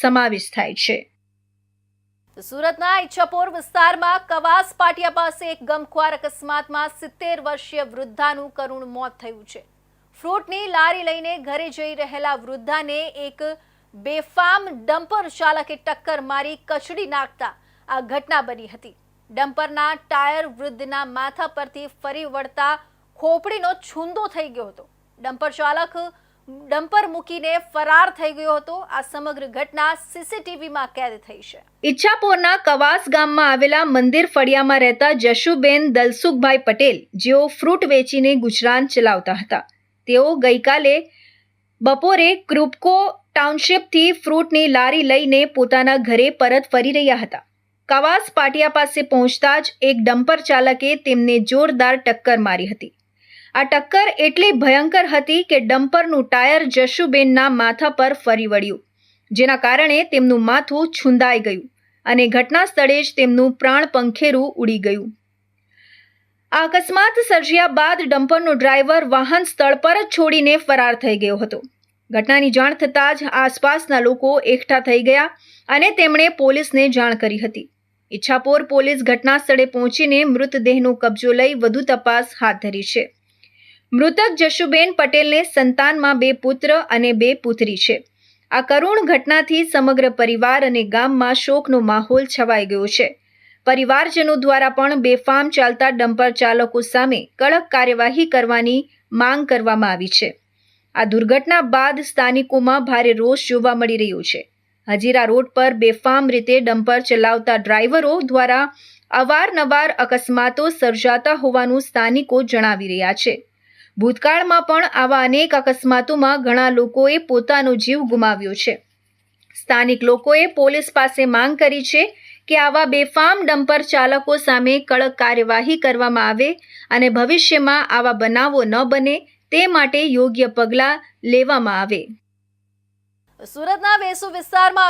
સમાવેશ થાય છે. સુરતના ઈચ્છાપોર વિસ્તારમાં કવાસ પાટિયા પાસે એક ગમખ્વાર અકસ્માતમાં સિત્તેર વર્ષીય વૃદ્ધાનું કરુણ મોત થયું છે. ફ્રૂટની લારી લઈને ઘરે જઈ રહેલા વૃદ્ધાને એક બેફામ ડમ્પર ચાલકે ટક્કર મારી કચડી નાખતા આ ઘટના બની હતી. ડમ્પરના ટાયર વૃદ્ધના માથા પરથી ફરી વળતા ખોપડીનો છૂંદો થઈ ગયો હતો. ડમ્પર ચાલક ડમ્પર મૂકીને ફરાર થઈ ગયો હતો. આ સમગ્ર ઘટના સીસીટીવીમાં કેદ થઈ છે. ઈચ્છાપોરના કવાસ ગામમાં આવેલા મંદિર ફળિયામાં રહેતા જશુબેન દલસુખભાઈ પટેલ, જેઓ ફ્રૂટ વેચીને ગુજરાન ચલાવતા હતા. તેઓ ગઈકાલે બપોરે ક્રુપકો ટાઉનશીપથી ફ્રૂટની લારી લઈને પોતાના ઘરે પરત ફરી રહ્યા હતા. કવાસ પાટિયા પાસે પહોંચતા જ એક ડમ્પર ચાલકે તેમને જોરદાર ટક્કર મારી હતી. આ ટક્કર એટલી ભયંકર હતી કે ડમ્પરનું ટાયર જશુબેનના માથા પર ફરી વળ્યું, જેના કારણે તેમનું માથું છુંદાઈ ગયું અને ઘટના સ્થળે જ તેમનું પ્રાણ પંખેરું ઉડી ગયું. આ અકસ્માત સર્જ્યા બાદ ડમ્પરનો ડ્રાઈવર વાહન સ્થળ પર જ છોડીને ફરાર થઈ ગયો હતો. ઘટનાની જાણ થતાં જ આસપાસના લોકો એકઠા થઈ ગયા અને તેમણે પોલીસને જાણ કરી હતી. ઈચ્છાપોર પોલીસ ઘટના સ્થળે પહોંચીને મૃતદેહનો કબજો લઈ વધુ તપાસ હાથ ધરી છે. મૃતક જશુબેન પટેલને સંતાનમાં બે પુત્ર અને બે પુત્રી છે. આ કરુણ ઘટનાથી સમગ્ર પરિવાર અને ગામમાં શોકનો માહોલ છવાઈ ગયો છે. પરિવારજનો દ્વારા પણ બેફામ ચાલતા ડમ્પર ચાલકો સામે કડક કાર્યવાહી કરવાની માંગ કરવામાં આવી છે. આ દુર્ઘટના બાદ સ્થાનિકોમાં ભારે રોષ જોવા મળી રહ્યો છે. હજીરા રોડ પર બેફામ રીતે ડમ્પર ચલાવતા ડ્રાઈવરો દ્વારા અવારનવાર અકસ્માતો સર્જાતા હોવાનું સ્થાનિકો જણાવી રહ્યા છે. ભૂતકાળમાં પણ આવા અનેક અકસ્માતોમાં ઘણા લોકોએ પોતાનો જીવ ગુમાવ્યો છે. સ્થાનિક લોકોએ પોલીસ પાસે માંગ કરી છે કે આવા બેફામ ડમ્પર ચાલકો સામે કડક કાર્યવાહી કરવામાં આવે અને ભવિષ્યમાં આવા બનાવો ન બને તે માટે યોગ્ય પગલાં લેવામાં આવે. સુરતના વેસુ વિસ્તારમાં